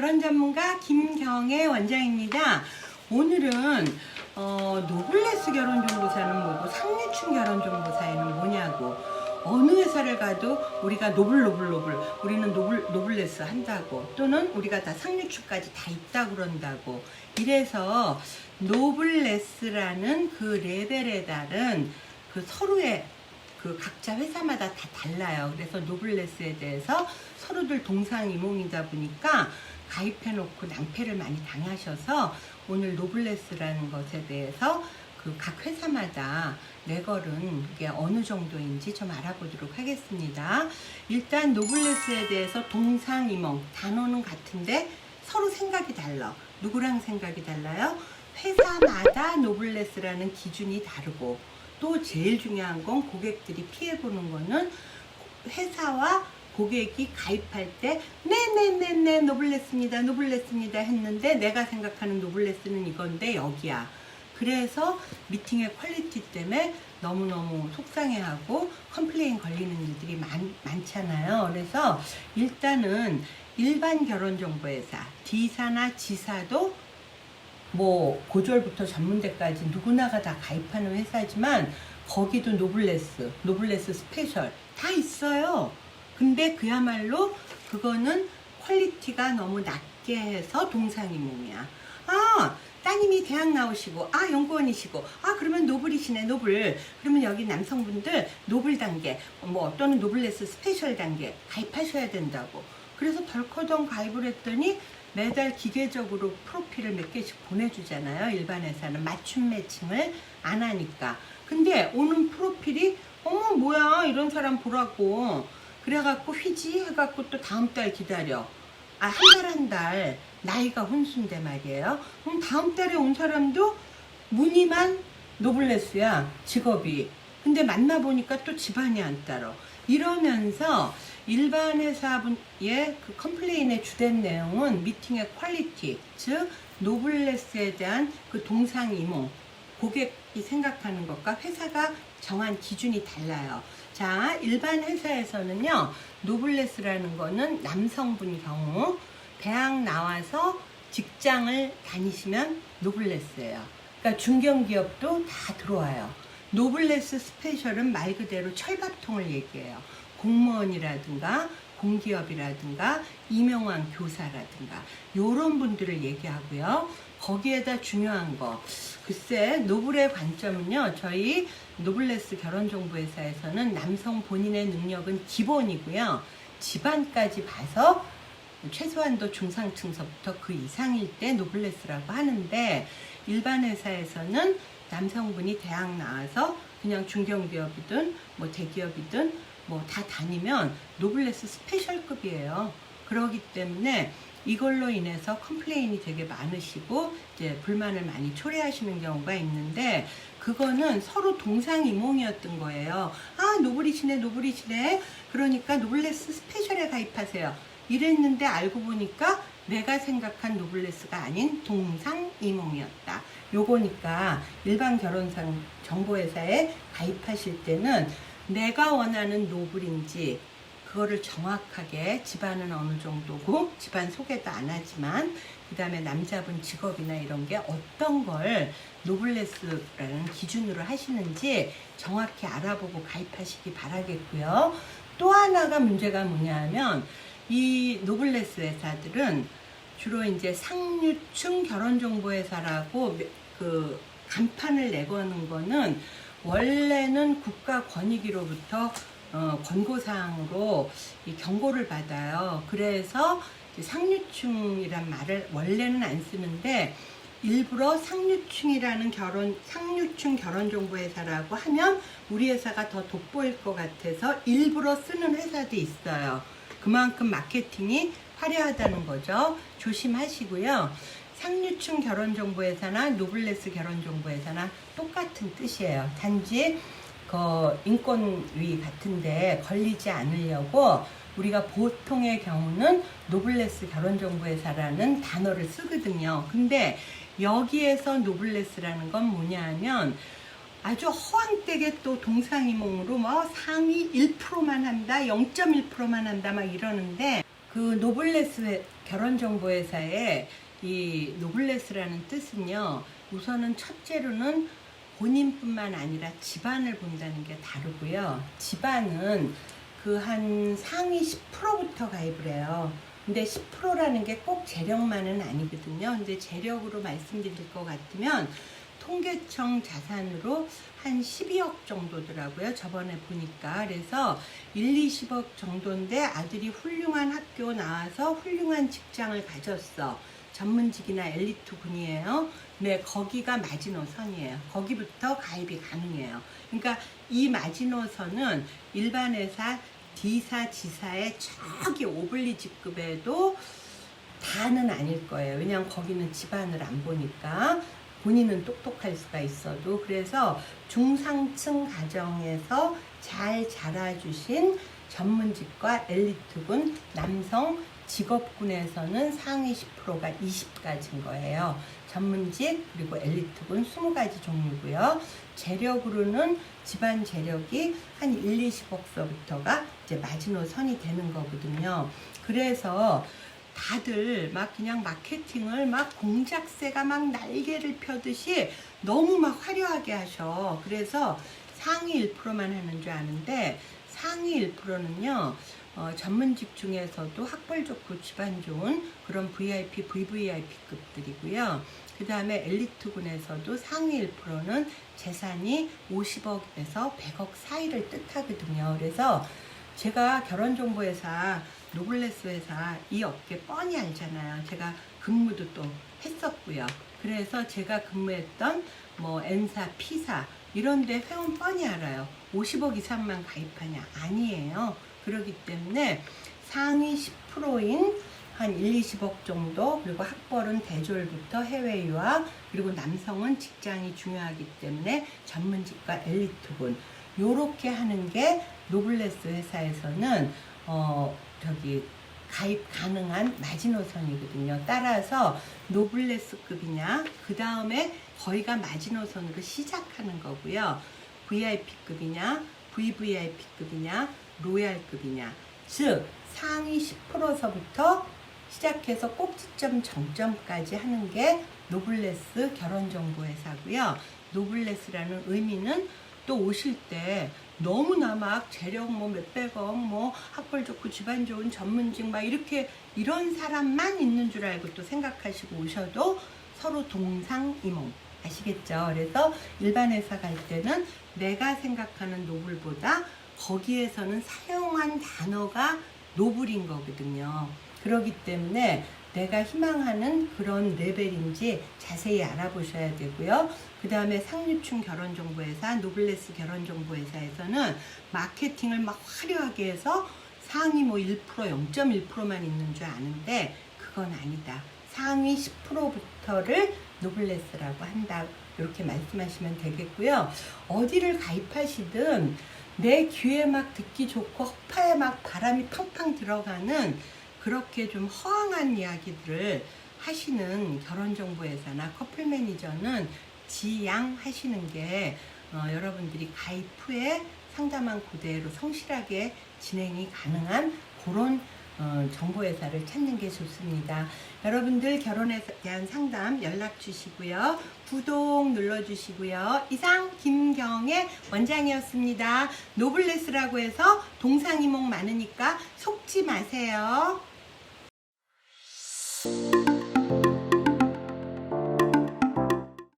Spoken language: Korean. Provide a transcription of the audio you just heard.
결혼 전문가 김경애 원장입니다. 오늘은 어, 노블레스 결혼 정보사는 뭐고 상류층 결혼 정보사에는 뭐냐고 어느 회사를 가도 우리가 노블 노블 노블 우리는 노블 노블레스 한다고 또는 우리가 다 상류층까지 다 있다 그런다고 이래서 노블레스라는 그 레벨에 따른 그 서로의 그 각자 회사마다 다 달라요. 그래서 노블레스에 대해서 서로들 동상이몽이다 보니까 가입해놓고 낭패를 많이 당하셔서 오늘 노블레스라는 것에 대해서 그 각 회사마다 내걸은 그게 어느 정도인지 좀 알아보도록 하겠습니다. 일단 노블레스에 대해서 동상이몽 단어는 같은데 서로 생각이 달라. 누구랑 생각이 달라요? 회사마다 노블레스라는 기준이 다르고 또 제일 중요한 건 고객들이 피해보는 거는 회사와 고객이 가입할 때 네네네네 노블레스입니다 노블레스입니다 했는데 내가 생각하는 노블레스는 이건데 여기야. 그래서 미팅의 퀄리티 때문에 너무너무 속상해하고 컴플레인 걸리는 일들이 많, 많잖아요. 그래서 일단은 일반 결혼정보회사 D사나 G사도 뭐 고졸부터 전문대까지 누구나가 다 가입하는 회사지만 거기도 노블레스, 노블레스 스페셜 다 있어요. 근데 그야말로 그거는 퀄리티가 너무 낮게 해서 동상이몽이야. 아, 따님이 대학 나오시고, 아, 연구원이시고, 아, 그러면 노블이시네, 노블. 그러면 여기 남성분들 노블 단계, 뭐, 또는 노블레스 스페셜 단계 가입하셔야 된다고. 그래서 덜커덩 가입을 했더니 매달 기계적으로 프로필을 몇 개씩 보내주잖아요. 일반 회사는 맞춤 매칭을 안 하니까. 근데 오는 프로필이 어머 뭐야 이런 사람 보라고 그래갖고 휘지 해갖고 또 다음 달 기다려. 아 한 달 한 달 나이가 혼수인데 말이에요. 그럼 다음 달에 온 사람도 무늬만 노블레스야 직업이. 근데 만나보니까 또 집안이 안 따라. 이러면서 일반 회사분의 그 컴플레인의 주된 내용은 미팅의 퀄리티, 즉 노블레스에 대한 그 동상이몽, 고객이 생각하는 것과 회사가 정한 기준이 달라요. 자, 일반 회사에서는요, 노블레스라는 거는 남성분 경우 대학 나와서 직장을 다니시면 노블레스예요. 그러니까 중견기업도 다 들어와요. 노블레스 스페셜은 말 그대로 철밥통을 얘기해요. 공무원이라든가 공기업이라든가 임용한 교사라든가 요런 분들을 얘기하고요. 거기에다 중요한 거 글쎄 노블의 관점은요. 저희 노블레스 결혼정보회사에서는 남성 본인의 능력은 기본이고요. 집안까지 봐서 최소한도 중상층서부터 그 이상일 때 노블레스라고 하는데 일반 회사에서는 남성분이 대학 나와서 그냥 중견기업이든 뭐 대기업이든 뭐 다 다니면 노블레스 스페셜급이에요. 그러기 때문에 이걸로 인해서 컴플레인이 되게 많으시고 이제 불만을 많이 초래하시는 경우가 있는데 그거는 서로 동상이몽이었던 거예요. 아 노블이시네 노블이시네. 그러니까 노블레스 스페셜에 가입하세요. 이랬는데 알고 보니까 내가 생각한 노블레스가 아닌 동상이몽이었다. 요거니까 일반 결혼상 정보회사에 가입하실 때는 내가 원하는 노블인지 그거를 정확하게 집안은 어느 정도고 집안 소개도 안 하지만 그 다음에 남자분 직업이나 이런 게 어떤 걸 노블레스라는 기준으로 하시는지 정확히 알아보고 가입하시기 바라겠고요. 또 하나가 문제가 뭐냐면 이 노블레스 회사들은 주로 이제 상류층 결혼정보회사라고 그 간판을 내거는 거는 원래는 국가 권익위로부터 어, 권고사항으로 이 경고를 받아요. 그래서 상류층이란 말을 원래는 안 쓰는데 일부러 상류층이라는 결혼 상류층 결혼정보회사라고 하면 우리 회사가 더 돋보일 것 같아서 일부러 쓰는 회사도 있어요. 그만큼 마케팅이 화려하다는 거죠. 조심하시고요. 상류층 결혼정보회사나 노블레스 결혼정보회사나 똑같은 뜻이에요. 단지 그 인권위 같은데 걸리지 않으려고 우리가 보통의 경우는 노블레스 결혼정보회사라는 단어를 쓰거든요. 근데 여기에서 노블레스라는 건 뭐냐 하면 아주 허황되게 또 동상이몽으로 뭐 상위 1%만 한다, 0.1%만 한다 막 이러는데 그 노블레스 회- 결혼정보회사의 이 노블레스라는 뜻은요. 우선은 첫째로는 본인뿐만 아니라 집안을 본다는 게 다르고요. 집안은 그 한 상위 10%부터 가입을 해요. 근데 10%라는 게 꼭 재력만은 아니거든요. 근데 재력으로 말씀드릴 것 같으면 통계청 자산으로 한 12억 정도더라고요. 저번에 보니까. 그래서 1, 20억 정도인데 아들이 훌륭한 학교 나와서 훌륭한 직장을 가졌어. 전문직이나 엘리트 군이에요. 네, 거기가 마지노선이에요. 거기부터 가입이 가능해요. 그러니까 이 마지노선은 일반 회사 D사, 지사의 저기 오블리직급에도 다는 아닐 거예요. 왜냐하면 거기는 집안을 안 보니까 본인은 똑똑할 수가 있어도 그래서 중상층 가정에서 잘 자라주신 전문직과 엘리트군 남성 직업군에서는 상위 10%가 20가지인 거예요. 전문직 그리고 엘리트군 20가지 종류고요. 재력으로는 집안 재력이 한 1, 20억서부터가 이제 마지노선이 되는 거거든요. 그래서 다들 막 그냥 마케팅을 막 공작새가 막 날개를 펴듯이 너무 막 화려하게 하셔. 그래서 상위 1%만 하는 줄 아는데 상위 1%는요. 어, 전문직 중에서도 학벌 좋고 집안 좋은 그런 VIP, VVIP급들이고요. 그 다음에 엘리트군에서도 상위 1%는 재산이 50억에서 100억 사이를 뜻하거든요. 그래서 제가 결혼정보회사, 노블레스 회사 이 업계 뻔히 알잖아요. 제가 근무도 또 했었고요. 그래서 제가 근무했던 뭐 N사, P사 이런데 회원 뻔히 알아요. 50억 이상만 가입하냐? 아니에요. 그렇기 때문에 상위 10%인 한 1, 20억 정도 그리고 학벌은 대졸부터 해외 유학 그리고 남성은 직장이 중요하기 때문에 전문직과 엘리트군 요렇게 하는 게 노블레스 회사에서는 어 저기 가입 가능한 마지노선이거든요. 따라서 노블레스급이냐 그 다음에 거기가 마지노선으로 시작하는 거고요. VIP급이냐 VVIP급이냐 로얄급이냐 즉 상위 10%서부터 시작해서 꼭지점 정점까지 하는 게 노블레스 결혼정보회사고요. 노블레스라는 의미는 또 오실 때 너무나 막 재력 뭐 몇백억 뭐 학벌 좋고 집안 좋은 전문직 막 이렇게 이런 사람만 있는 줄 알고 또 생각하시고 오셔도 서로 동상이몽 아시겠죠? 그래서 일반 회사 갈 때는 내가 생각하는 노블보다 거기에서는 사용한 단어가 노블인 거거든요. 그렇기 때문에 내가 희망하는 그런 레벨인지 자세히 알아보셔야 되고요. 그 다음에 상류층 결혼정보회사, 노블레스 결혼정보회사에서는 마케팅을 막 화려하게 해서 상위 뭐 1%, 0.1%만 있는 줄 아는데 그건 아니다. 상위 10%부터를 노블레스라고 한다. 이렇게 말씀하시면 되겠고요. 어디를 가입하시든 내 귀에 막 듣기 좋고 허파에 막 바람이 팡팡 들어가는 그렇게 좀 허황한 이야기들을 하시는 결혼정보회사나 커플 매니저는 지양 하시는 게 어, 여러분들이 가입 후에 상담한 그대로 성실하게 진행이 가능한 그런 어, 정보회사를 찾는 게 좋습니다. 여러분들 결혼에 대한 상담 연락 주시고요. 구독 눌러 주시고요. 이상 김경의 원장이었습니다. 노블레스라고 해서 동상이몽 많으니까 속지 마세요.